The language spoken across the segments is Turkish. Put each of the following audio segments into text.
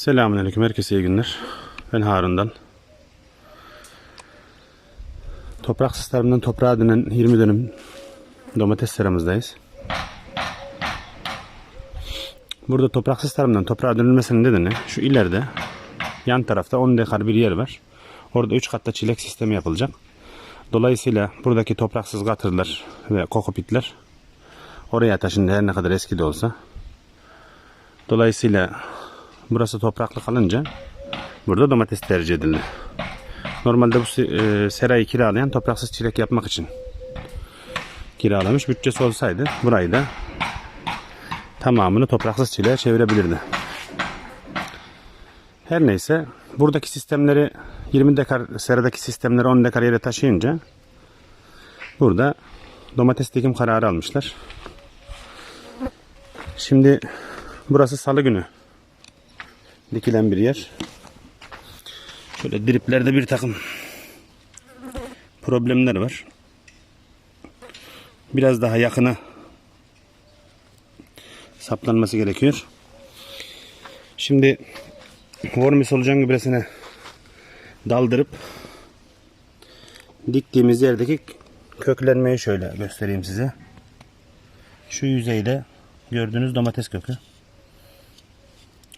Selamünaleyküm. Herkese iyi günler. Ben Harun'dan. Toprak sisteminden toprağa dönen 20 dönüm domates seramızdayız. Burada toprak sisteminden toprağa dönülmesinin nedeni şu ileride yan tarafta 10 dekar bir yer var. Orada 3 katta çilek sistemi yapılacak. Dolayısıyla buradaki topraksız gatırlar ve kokopitler oraya taşındı her ne kadar eski de olsa. Dolayısıyla burası topraklı kalınca burada domates tercih edildi. Normalde bu e, serayı kiralayan topraksız çilek yapmak için kiralamış. Bütçesi olsaydı burayı da tamamını topraksız çileğe çevirebilirdi. Her neyse buradaki sistemleri 20 dekar seradaki sistemleri 10 dekar yere taşıyınca burada domates dikim kararı almışlar. Şimdi burası salı günü dikilen bir yer. Şöyle driplerde bir takım problemler var. Biraz daha yakına saplanması gerekiyor. Şimdi Vormi solucan gübresine daldırıp diktiğimiz yerdeki köklenmeyi şöyle göstereyim size. Şu yüzeyde gördüğünüz domates kökü.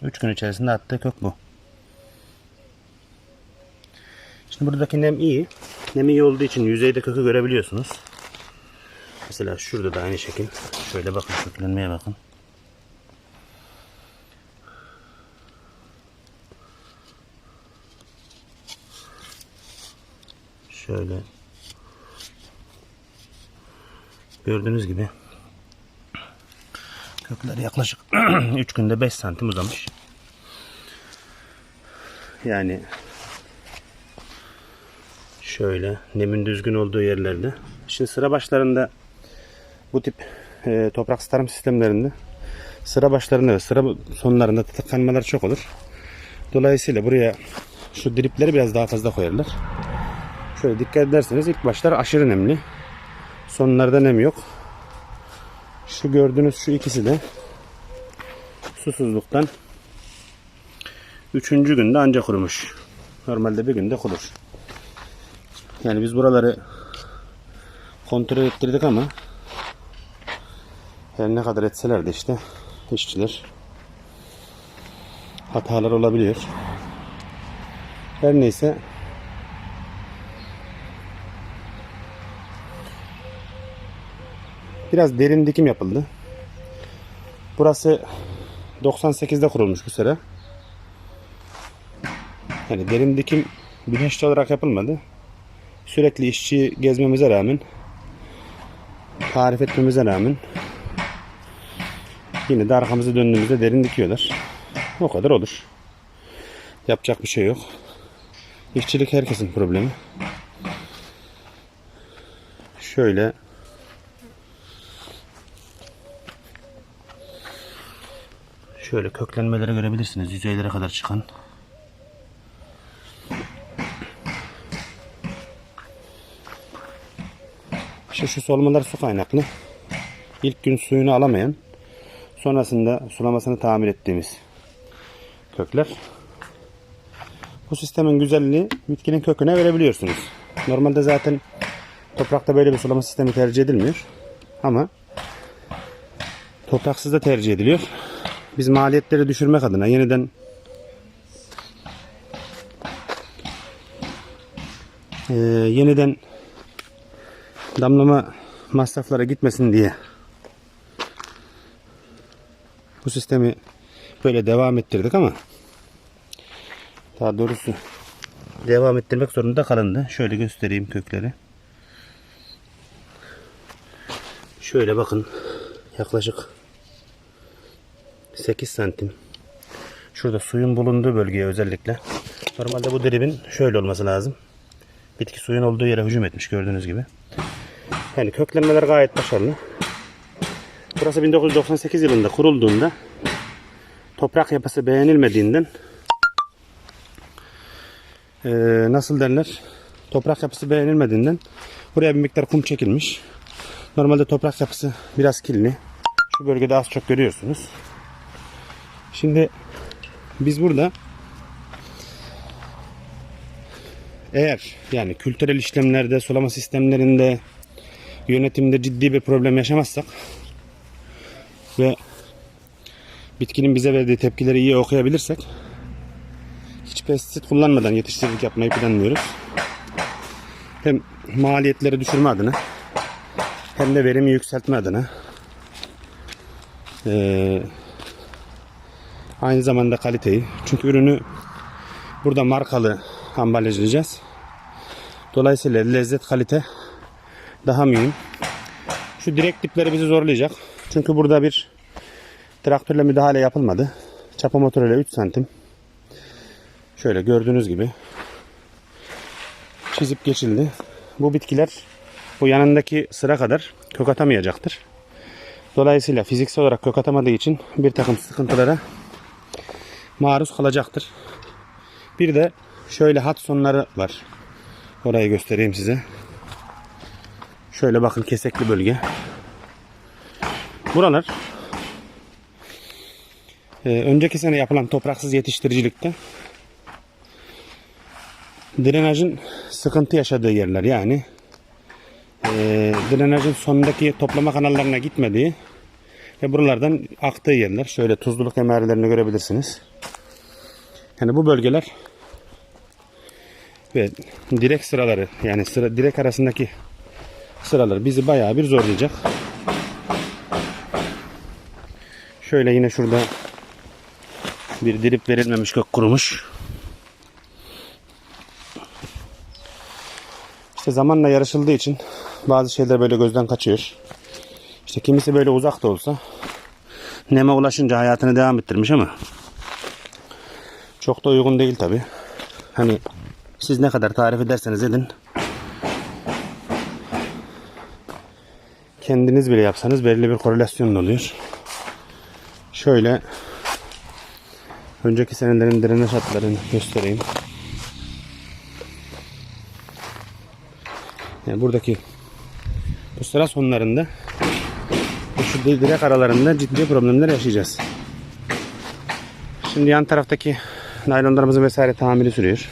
3 gün içerisinde attığı kök bu. Şimdi buradaki nem iyi. Nem iyi olduğu için yüzeyde kökü görebiliyorsunuz. Mesela şurada da aynı şekil. Şöyle bakın köklenmeye bakın. Şöyle. Gördüğünüz gibi kökler yaklaşık 3 günde 5 santim uzamış. Yani şöyle nemin düzgün olduğu yerlerde. Şimdi sıra başlarında bu tip e, toprak starım sistemlerinde sıra başlarında ve sıra sonlarında tıkanmalar çok olur. Dolayısıyla buraya şu dripleri biraz daha fazla koyarlar. Şöyle dikkat ederseniz ilk başlar aşırı nemli. Sonlarda nem yok. Şu gördüğünüz şu ikisi de susuzluktan üçüncü günde anca kurumuş. Normalde bir günde kurur. Yani biz buraları kontrol ettirdik ama her ne kadar etseler de işte işçiler hatalar olabiliyor. Her neyse biraz derin dikim yapıldı. Burası 98'de kurulmuş bu sene. Yani derin dikim bilinçli olarak yapılmadı. Sürekli işçi gezmemize rağmen tarif etmemize rağmen yine de arkamızı döndüğümüzde derin dikiyorlar. O kadar olur. Yapacak bir şey yok. İşçilik herkesin problemi. Şöyle Şöyle köklenmeleri görebilirsiniz. Yüzeylere kadar çıkan. İşte şu solmalar su kaynaklı. İlk gün suyunu alamayan, sonrasında sulamasını tamir ettiğimiz kökler. Bu sistemin güzelliği bitkinin köküne verebiliyorsunuz. Normalde zaten toprakta böyle bir sulama sistemi tercih edilmiyor. Ama topraksız da tercih ediliyor. Biz maliyetleri düşürmek adına yeniden eee, yeniden damlama masraflara gitmesin diye bu sistemi böyle devam ettirdik ama daha doğrusu devam ettirmek zorunda kalındı. Şöyle göstereyim kökleri. Şöyle bakın yaklaşık 8 santim. Şurada suyun bulunduğu bölgeye özellikle. Normalde bu dribin şöyle olması lazım. Bitki suyun olduğu yere hücum etmiş gördüğünüz gibi. Yani köklenmeler gayet başarılı. Burası 1998 yılında kurulduğunda toprak yapısı beğenilmediğinden eee, nasıl derler toprak yapısı beğenilmediğinden buraya bir miktar kum çekilmiş. Normalde toprak yapısı biraz kirli. Şu bölgede az çok görüyorsunuz. Şimdi biz burada eğer yani kültürel işlemlerde, sulama sistemlerinde, yönetimde ciddi bir problem yaşamazsak ve bitkinin bize verdiği tepkileri iyi okuyabilirsek hiç pestisit kullanmadan yetiştiricilik yapmayı planlıyoruz. Hem maliyetleri düşürme adına hem de verimi yükseltme adına ee, aynı zamanda kaliteyi çünkü ürünü burada markalı ambalajlayacağız. Dolayısıyla lezzet kalite daha mühim. Şu direk dipleri bizi zorlayacak. Çünkü burada bir traktörle müdahale yapılmadı. Çapa motoruyla 3 santim. Şöyle gördüğünüz gibi çizip geçildi. Bu bitkiler bu yanındaki sıra kadar kök atamayacaktır. Dolayısıyla fiziksel olarak kök atamadığı için bir takım sıkıntılara maruz kalacaktır. Bir de şöyle hat sonları var. Orayı göstereyim size. Şöyle bakın kesekli bölge. Buralar e, önceki sene yapılan topraksız yetiştiricilikte drenajın sıkıntı yaşadığı yerler yani e, drenajın sonundaki toplama kanallarına gitmediği ve buralardan aktığı yerler. Şöyle tuzluluk emarelerini görebilirsiniz. Yani bu bölgeler ve direk sıraları yani sıra direk arasındaki sıralar bizi bayağı bir zorlayacak. Şöyle yine şurada bir dirip verilmemiş kök kurumuş. İşte zamanla yarışıldığı için bazı şeyler böyle gözden kaçıyor. İşte kimisi böyle uzak da olsa neme ulaşınca hayatını devam ettirmiş ama çok da uygun değil tabi. Hani siz ne kadar tarif ederseniz edin. Kendiniz bile yapsanız belli bir korelasyon oluyor. Şöyle önceki senelerin drenaj hatlarını göstereyim. Yani buradaki bu sıra sonlarında şu direk aralarında ciddi problemler yaşayacağız. Şimdi yan taraftaki naylonlarımızın vesaire tamiri sürüyor.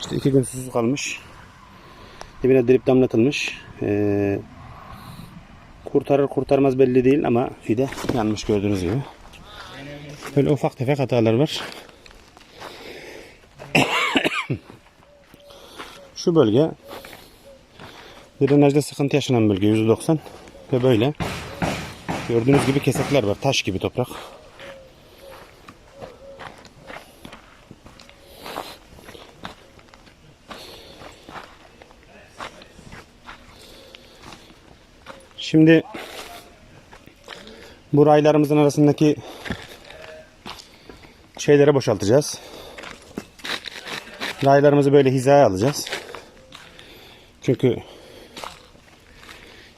İşte iki gün susuz kalmış. Dibine drip damlatılmış. Ee, kurtarır kurtarmaz belli değil ama fide yanmış gördüğünüz gibi. Böyle ufak tefek hatalar var. Şu bölge drenajda sıkıntı yaşanan bölge %90 ve böyle gördüğünüz gibi kesekler var. Taş gibi toprak. Şimdi bu raylarımızın arasındaki şeyleri boşaltacağız. Raylarımızı böyle hizaya alacağız. Çünkü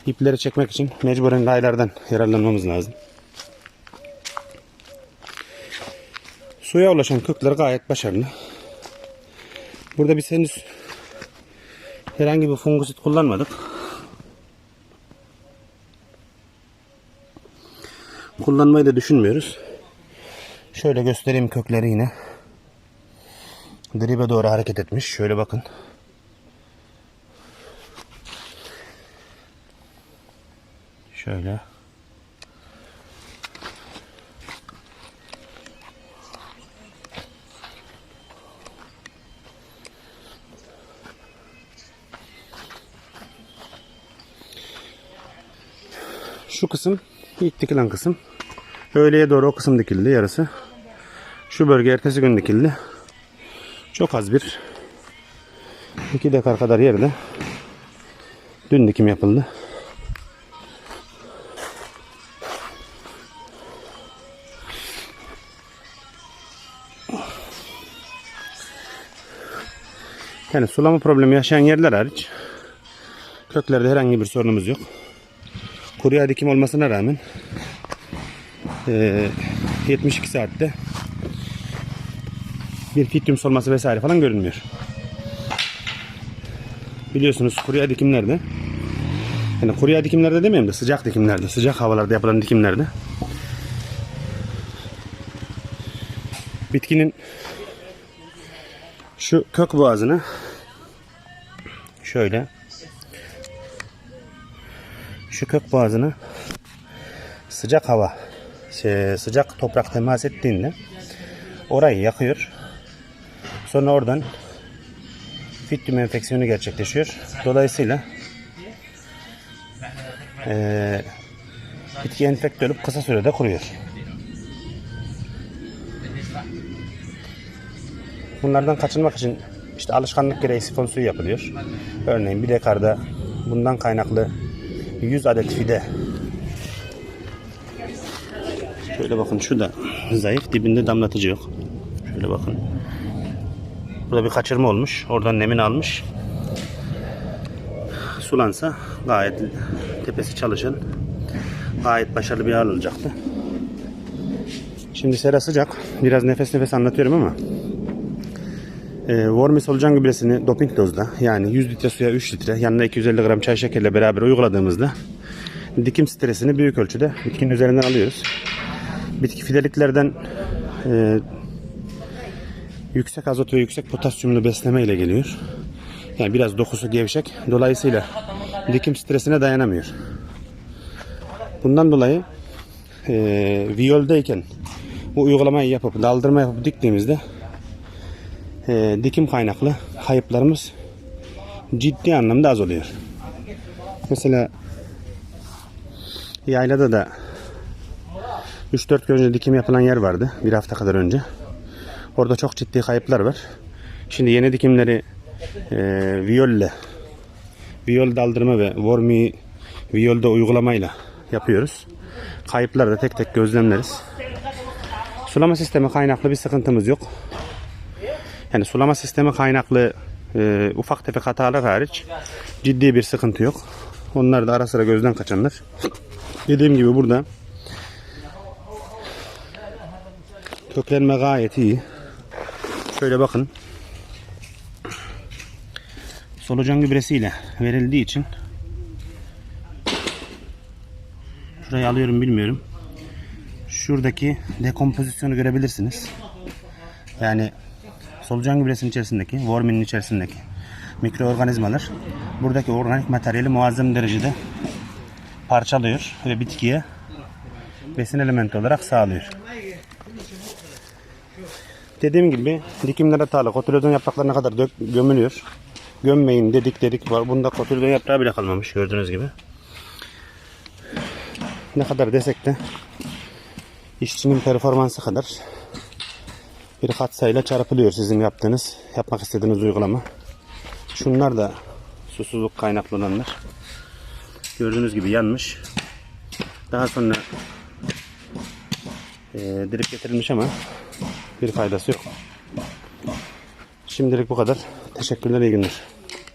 ipleri çekmek için mecburen raylardan yararlanmamız lazım. Suya ulaşan kökler gayet başarılı. Burada biz henüz herhangi bir fungusit kullanmadık. Kullanmayı da düşünmüyoruz. Şöyle göstereyim kökleri yine. Dribe doğru hareket etmiş. Şöyle bakın. Şöyle. Şu kısım ilk dikilen kısım. Öğleye doğru o kısım dikildi yarısı. Şu bölge ertesi gün dikildi. Çok az bir 2 dekar kadar yerde dün dikim yapıldı. Yani sulama problemi yaşayan yerler hariç köklerde herhangi bir sorunumuz yok. Kuruya dikim olmasına rağmen eee, 72 saatte bir fityum solması vesaire falan görünmüyor. Biliyorsunuz kuruya dikimlerde Yani kuruya dikimlerde demeyeyim de sıcak dikimlerde, sıcak havalarda yapılan dikimlerde. Bitkinin şu kök boğazını şöyle şu kök boğazını sıcak hava şey, sıcak toprak temas ettiğinde orayı yakıyor. Sonra oradan fittim enfeksiyonu gerçekleşiyor. Dolayısıyla eee bitki enfekte olup kısa sürede kuruyor. Bunlardan kaçınmak için işte alışkanlık gereği sifon suyu yapılıyor. Örneğin bir dekarda bundan kaynaklı 100 adet fide Şöyle bakın şu da zayıf dibinde damlatıcı yok. Şöyle bakın. Burada bir kaçırma olmuş. Oradan nemini almış. Sulansa gayet tepesi çalışan gayet başarılı bir hal olacaktı. Şimdi sera sıcak. Biraz nefes nefes anlatıyorum ama e, Vormis solucan gübresini doping dozda yani 100 litre suya 3 litre yanına 250 gram çay şekerle beraber uyguladığımızda dikim stresini büyük ölçüde bitkinin üzerinden alıyoruz. Bitki fideliklerden e, yüksek azot ve yüksek potasyumlu besleme ile geliyor. Yani biraz dokusu gevşek. Dolayısıyla dikim stresine dayanamıyor. Bundan dolayı e, viyoldeyken bu uygulamayı yapıp daldırma yapıp diktiğimizde e, dikim kaynaklı kayıplarımız ciddi anlamda az oluyor. Mesela yaylada da 3-4 gün önce dikim yapılan yer vardı. Bir hafta kadar önce. Orada çok ciddi kayıplar var. Şimdi yeni dikimleri e, viyolle viyol daldırma ve vormi viyolda uygulamayla yapıyoruz. Kayıpları da tek tek gözlemleriz. Sulama sistemi kaynaklı bir sıkıntımız yok. Yani sulama sistemi kaynaklı e, ufak tefek hatalar hariç ciddi bir sıkıntı yok. Onlar da ara sıra gözden kaçanlar. Dediğim gibi burada köklenme gayet iyi. Şöyle bakın. Solucan gübresiyle verildiği için şurayı alıyorum bilmiyorum. Şuradaki dekompozisyonu görebilirsiniz. Yani solucan gübresinin içerisindeki, vorminin içerisindeki mikroorganizmalar buradaki organik materyali muazzam derecede parçalıyor ve bitkiye besin elementi olarak sağlıyor. Dediğim gibi dikimlere hatalı. Kotiledon yapraklarına kadar dök, gömülüyor. Gömmeyin dedik dedik var. Bunda kotiledon yaprağı bile kalmamış gördüğünüz gibi. Ne kadar desek de işçinin performansı kadar bir katsayıyla çarpılıyor sizin yaptığınız, yapmak istediğiniz uygulama. Şunlar da susuzluk kaynaklı olanlar. Gördüğünüz gibi yanmış. Daha sonra e, dirip getirilmiş ama bir faydası yok. Şimdilik bu kadar. Teşekkürler, iyi günler.